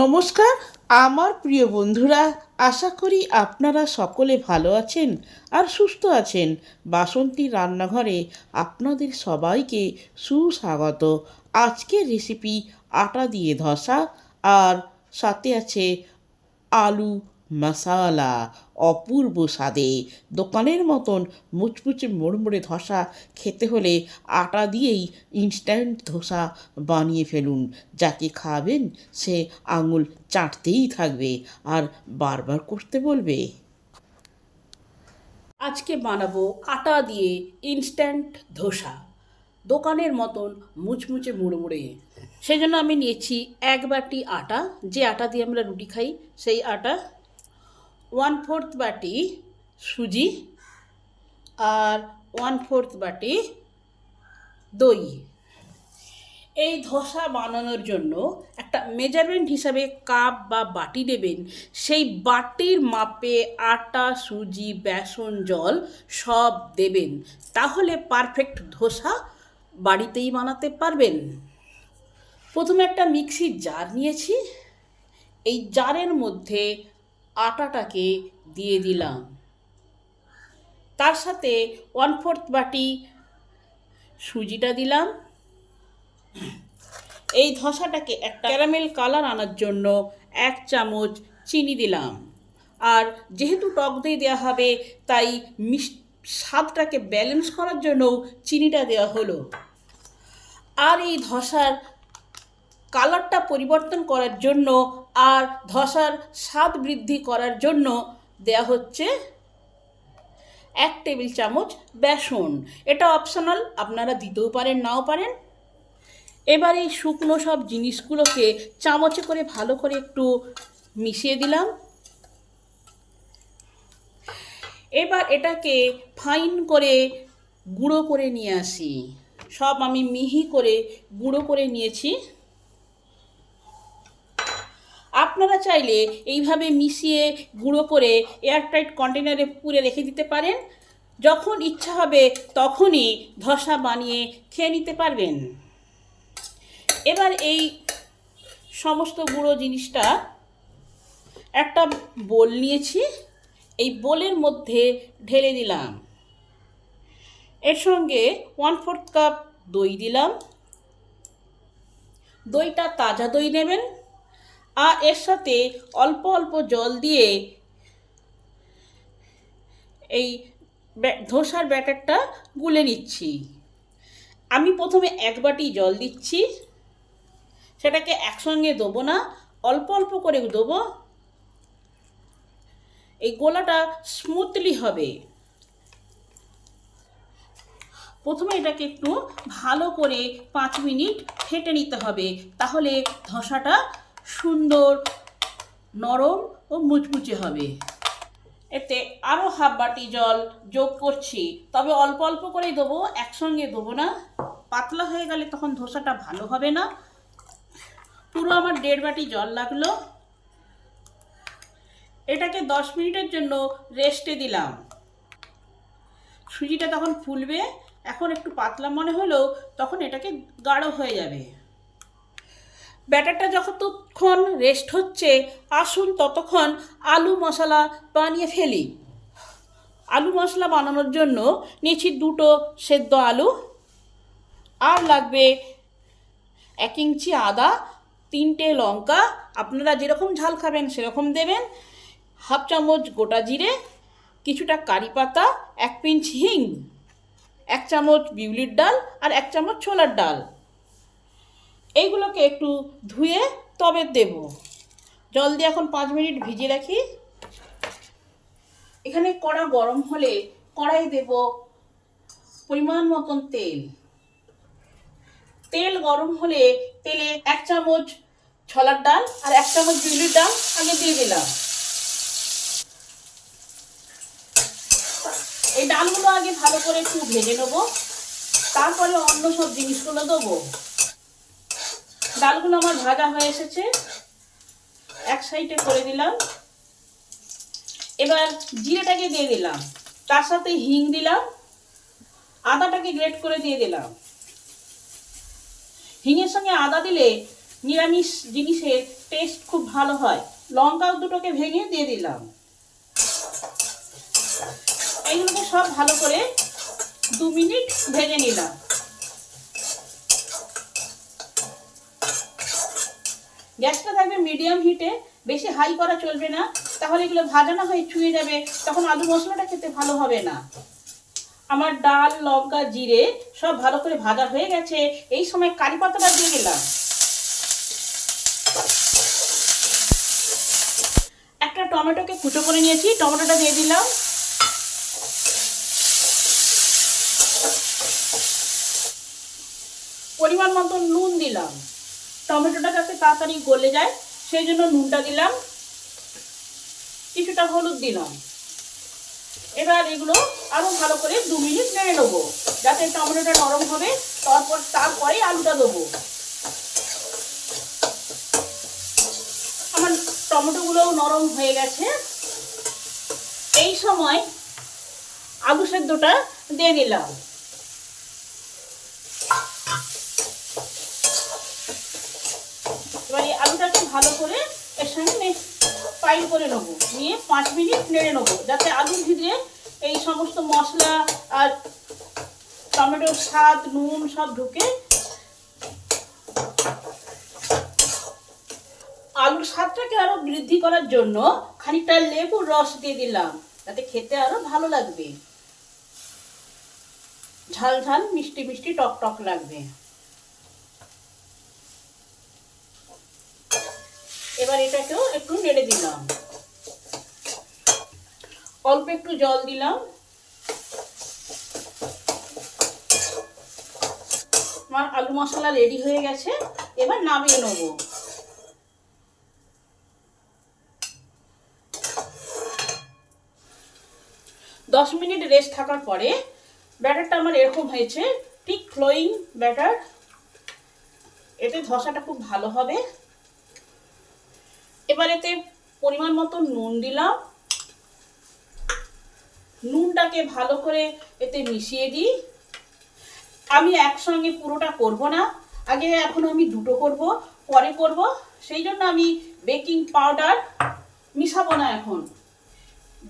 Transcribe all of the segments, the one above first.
নমস্কার, আমার প্রিয় বন্ধুরা, আশা করি আপনারা সকলে ভালো আছেন আর সুস্থ আছেন। বাসন্তী রান্নাঘরে আপনাদের সবাইকে সুস্বাগত। আজকের রেসিপি আটা দিয়ে ধসা, আর সাথে আছে আলু মশালা, অপূর্ব স্বাদে। দোকানের মতন মুচমুচে মোড়মোড়ে ধসা খেতে হলে আটা দিয়েই ইনস্ট্যান্ট ধোসা বানিয়ে ফেলুন। যাকে খাবেন, সে আঙুল চাটতেই থাকবে আর বারবার করতে বলবে। আজকে বানাবো আটা দিয়ে ইনস্ট্যান্ট ধোসা। দোকানের মতন মুচমুচে মুড়মুড়ে। সেই জন্য আমি নিয়েছি এক বাটি আটা। যে আটা দিয়ে আমরা রুটি খাই, সেই আটা ওয়ান ফোর্থ বাটি সুজি আর ওয়ান ফোর্থ বাটি দই। এই ধোসা বানানোর জন্য একটা মেজারমেন্ট হিসাবে কাপ বা বাটি নেবেন। সেই বাটির মাপে আটা, সুজি, বেসন, জল সব দেবেন। তাহলে পারফেক্ট ধোসা বাড়িতেই বানাতে পারবেন। প্রথমে একটা মিক্সির জার নিয়েছি। এই জারের মধ্যে আটাটাকে দিয়ে দিলাম। তার সাথে ওয়ান ফোর্থ বাটি সুজিটা দিলাম। এই ধসাটাকে একটা ক্যারামেল কালার আনার জন্য এক চামচ চিনি দিলাম। আর যেহেতু টক দই দেওয়া হবে, তাই মিস স্বাদটাকে ব্যালেন্স করার জন্যও চিনিটা দেওয়া হলো। আর এই ধসার কালারটা পরিবর্তন করার জন্য আর ধসার স্বাদ বৃদ্ধি করার জন্য দেয়া হচ্ছে এক টেবিল চামচ বেসন। এটা অপশনাল আপনারা দিতেও পারেন, নাও পারেন। এবার এই শুকনো সব জিনিসগুলোকে চামচে করে ভালো করে একটু মিশিয়ে দিলাম। এবার এটাকে ফাইন করে গুঁড়ো করে নিয়ে আসি। সব আমি মিহি করে গুঁড়ো করে নিয়েছি। আপনারা চাইলে এইভাবে মিশিয়ে গুঁড়ো করে এয়ারটাইট কন্টেনারে পুরে রেখে দিতে পারেন। যখন ইচ্ছা হবে তখনই ধসা বানিয়ে খেয়ে নিতে পারবেন। এবার এই সমস্ত গুঁড়ো জিনিসটা একটা বোল নিয়েছি। এই বোলের মধ্যে ঢেলে দিলাম। এর সঙ্গে ওয়ান ফোর্থ কাপ দই দিলাম। দইটা তাজা দই নেবেন। আর এর সাথে অল্প অল্প জল দিয়ে এই ধোসার ব্যাটারটা গুলে নিচ্ছি। আমি প্রথমে এক বাটি জল দিচ্ছি। সেটাকে একসঙ্গে দেবো না, অল্প অল্প করে দেবো। এই গোলাটা স্মুথলি হবে। প্রথমে এটাকে একটু ভালো করে পাঁচ মিনিট ফেটে নিতে হবে, তাহলে ধসাটা সুন্দর, নরম ও মুচমুচে হবে। এতে আরও হাফ বাটি জল যোগ করছি। তবে অল্প অল্প করেই দেবো, একসঙ্গে দেবো না। পাতলা হয়ে গেলে তখন ধোসাটা ভালো হবে না। পুরো আমার দেড় বাটি জল লাগল। এটাকে দশ মিনিটের জন্য রেস্টে দিলাম। সুজিটা তখন ফুলবে। এখন একটু পাতলা মনে হলেও তখন এটাকে গাঢ় হয়ে যাবে। ব্যাটারটা যতক্ষণ রেস্ট হচ্ছে, আসুন ততক্ষণ আলু মশলা বানিয়ে ফেলি। আলু মশলা বানানোর জন্য নিয়েছি দুটো সেদ্ধ আলু। আর লাগবে এক ইঞ্চি আদা, তিনটে লঙ্কা। আপনারা যেরকম ঝাল খাবেন সেরকম দেবেন। হাফ চামচ গোটা জিরে, কিছুটা কারি পাতা, এক পিঞ্চ হিং, এক চামচ বিউলির ডাল আর এক চামচ ছোলার ডাল। এইগুলোকে একটু ধুয়ে তবে দেব। জল দিয়ে এখন পাঁচ মিনিট ভিজিয়ে রাখি। এখানে কড়া গরম হলে কড়াই দেব পরিমাণ মতন তেল। তেল গরম হলে তেলে এক চামচ ছোলার ডাল আর এক চামচ বিউলির ডাল আগে দিয়ে দিলাম। এই ডালগুলো আগে ভালো করে একটু ভেজে নেব। তারপরে অন্য সব জিনিসগুলো দেবো। ডালগুলো আমার ভাজা হয়ে এসেছে। এক সাইডে করে দিলাম। এবার জিরেটাকে দিয়ে দিলাম। তার সাথে হিং দিলাম। আদাটাকে গ্রেট করে দিয়ে দিলাম। হিঙের সঙ্গে আদা দিলে নিরামিষ জিনিসের টেস্ট খুব ভালো হয়। লঙ্কাও দুটোকে ভেঙে দিয়ে দিলাম। এইগুলোকে সব ভালো করে দু মিনিট ভেজে নিলাম। গ্যাসটা থাকবে মিডিয়াম হিটে বেশি হাই করা চলবে না, তাহলে এগুলো ভাজা না হয়ে ছুঁয়ে যাবে, তখন আলু মশলাটা খেতে ভালো হবে না। আমার ডাল, লঙ্কা, জিরে সব ভালো করে ভাজা হয়ে গেছে, এই সময় কারি পাতাটা দিয়ে দিলাম। একটা টমেটোকে কুচো করে নিয়েছি, টমেটোটা দিয়ে দিলাম। পরিমাণ মতো নুন দিলাম। টমেটোটা যাতে তাড়াতাড়ি গলে যায়, সেই জন্য নুনটা দিলাম। কিছুটা হলুদ দিলাম। এবার এগুলো আরও ভালো করে দু মিনিট নেড়ে নেব, যাতে টমেটোটা নরম হবে। তারপর তারপরে আলুটা দেবো। আমার টমেটোগুলোও নরম হয়ে গেছে। এই সময় আলু সেদ্ধটা দিয়ে দিলাম এবার এই আলুটাকে ভালো করে এর সঙ্গে ফ্রাই করে নেব। নিয়ে পাঁচ মিনিট নেড়ে নেব, যাতে আলুর ভিতরে এই সমস্ত মশলা আর টমেটোর স্বাদ, নুন সব ঢুকে। আলুর স্বাদটাকে আরও বৃদ্ধি করার জন্য খানিকটা লেবুর রস দিয়ে দিলাম, যাতে খেতে আরও ভালো লাগবে। ঝাল ঝাল, মিষ্টি মিষ্টি, টক টক লাগবে। এবার এটাকেও একটু নেড়ে দিলাম। অল্প একটু জল দিলাম। আমার আলু মশলা রেডি হয়ে গেছে, এবার নামিয়ে নেব। দশ মিনিট রেস্ট থাকার পরে ব্যাটারটা আমার এরকম হয়েছে, ঠিক ফ্লোয়িং ব্যাটার এতে ধসাটা খুব ভালো হবে। এবার এতে পরিমাণ মতো নুন দিলাম। নুনটাকে ভালো করে এতে মিশিয়ে দিই। আমি একসঙ্গে পুরোটা করব না। আগে এখন আমি দুটো করব, পরে করব। সেই জন্য আমি বেকিং পাউডার মিশাবো না এখন।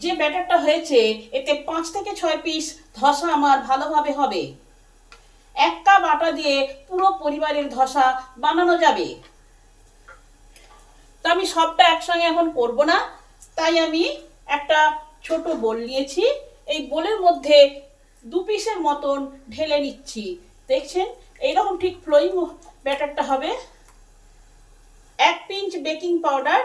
যে ব্যাটারটা হয়েছে, এতে পাঁচ থেকে ছয় পিস ধসা আমার ভালোভাবে হবে। এক কাপ আটা দিয়ে পুরো পরিবারের ধসা বানানো যাবে। তো আমি সবটা একসঙ্গে এখন করব না। তাই আমি একটা ছোট বোল নিয়েছি। এই বোলের মধ্যে দু পিসের মতন ঢেলে নিচ্ছি। দেখছেন? এইরকম ঠিক ফ্লোয়িং ব্যাটারটা হবে। এক পিঞ্চ বেকিং পাউডার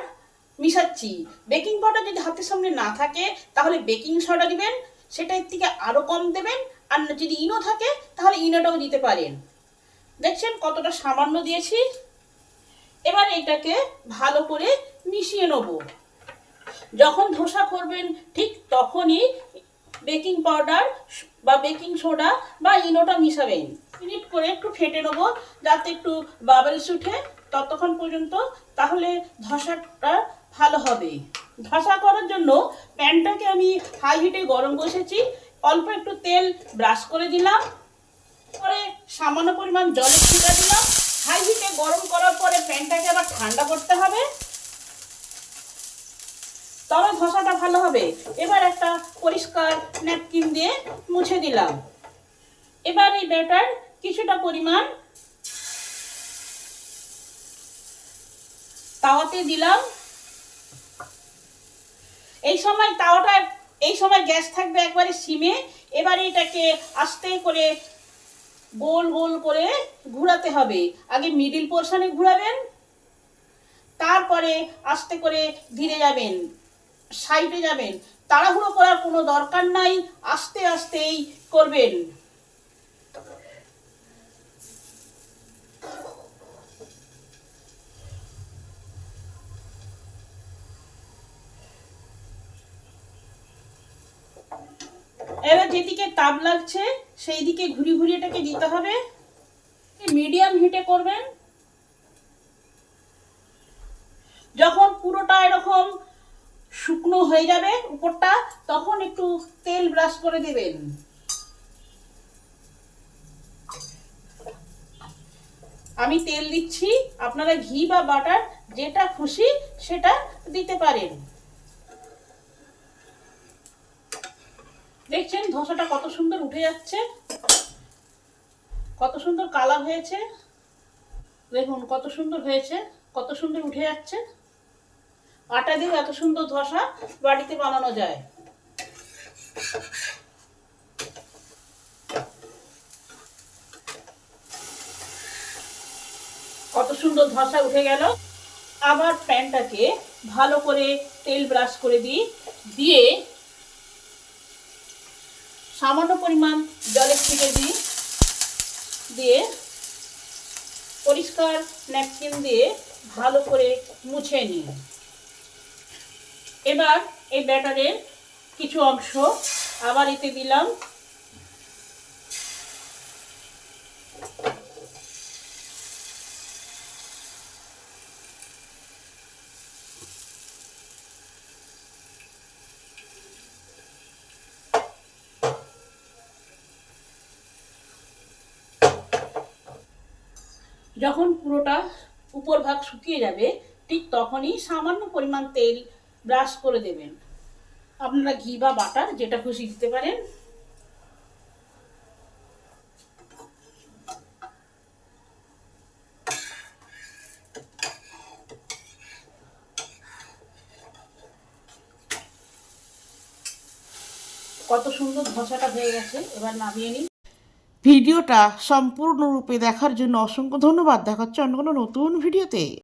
মিশাচ্ছি। বেকিং পাউডার যদি হাতের সামনে না থাকে, তাহলে বেকিং সোডা দিবেন সেটার থেকে আরও কম দেবেন। আর যদি ইনো থাকে, তাহলে ইনোটাও দিতে পারেন। দেখছেন? কতটা সামান্য দিয়েছি। এবার এটাকে ভালো করে মিশিয়ে নেব। যখন ধোসা করবেন ঠিক তখনই বেকিং পাউডার বা বেকিং সোডা বা ইনোটা মিশাবেন। মিনিট করে একটু ফেটে নেব যাতে একটু বাবলস উঠে ততক্ষণ পর্যন্ত, তাহলে ধসাটা ভালো হবে। ধসা করার জন্য প্যানটাকে আমি হাই হিটে গরম বসেছি, অল্প একটু তেল ব্রাশ করে দিলাম, পরে সামান্য পরিমাণ জলের ছিটা দিলাম হাই হিটে গরম করার পরে প্যানটাকে আবার ঠান্ডা করতে হবে। তবে ধসাটা ভালো হবে। এবার একটা পরিষ্কার ন্যাপকিন দিয়ে মুছে দিলাম। এবার এই ব্যাটার কিছুটা পরিমাণ তাওয়াতে দিলাম। এই সময় তাওয়াটা, এই সময় গ্যাস থাকবে একবারে সিমে। এবার এটাকে আস্তে করে গোল গোল করে ঘুরাতে হবে। আগে মিডিল পোর্শনে ঘুরাবেন, তারপরে আস্তে করে ধীরে যাবেন সাইডে যাবেন। তাড়াহুড়ো করার কোনো দরকার নাই, আস্তে আস্তেই করবেন। এবার যেদিকে তাপ লাগছে সেই দিকে ঘুরি ঘুরি এটাকে দিতে হবে। মিডিয়াম হিটে করবেন। যখন পুরোটা এরকম শুকনো হয়ে যাবে উপরটা, তখন একটু তেল ব্রাশ করে দেবেন। আমি তেল দিচ্ছি, আপনারা ঘি বা বাটার যেটা খুশি সেটা দিতে পারেন। দেখছেন ধসাটা কত সুন্দর উঠে যাচ্ছে। কত সুন্দর কালার হয়েছে। দেখুন কত সুন্দর হয়েছে, কত সুন্দর উঠে যাচ্ছে। আটা দিয়ে এত সুন্দর ধসা বাড়িতে বানানো যায়। কত সুন্দর ধসা উঠে গেল। আবার প্যানটাকে ভালো করে তেল ব্রাশ করে দিই। দিয়ে সামান্য পরিমাণ জলের ছিটে দিই। দিয়ে পরিষ্কার ন্যাপকিন দিয়ে ভালো করে মুছে নিই। এবার এই ব্যাটারের কিছু অংশ আবার এতে দিলাম। যখন পুরোটা উপর ভাগ শুকিয়ে যাবে, ঠিক তখনই সামান্য পরিমাণ তেল ব্রাশ করে দেবেন। আপনারা ঘি বা বাটার যেটা খুশি দিতে পারেন। কত সুন্দর ধসাটা হয়ে গেছে, এবার নামিয়ে নিন। ভিডিওটা সম্পূর্ণরূপে দেখার জন্য অসংখ্য ধন্যবাদ। দেখাচ্ছে অন্য কোনো নতুন ভিডিওতে।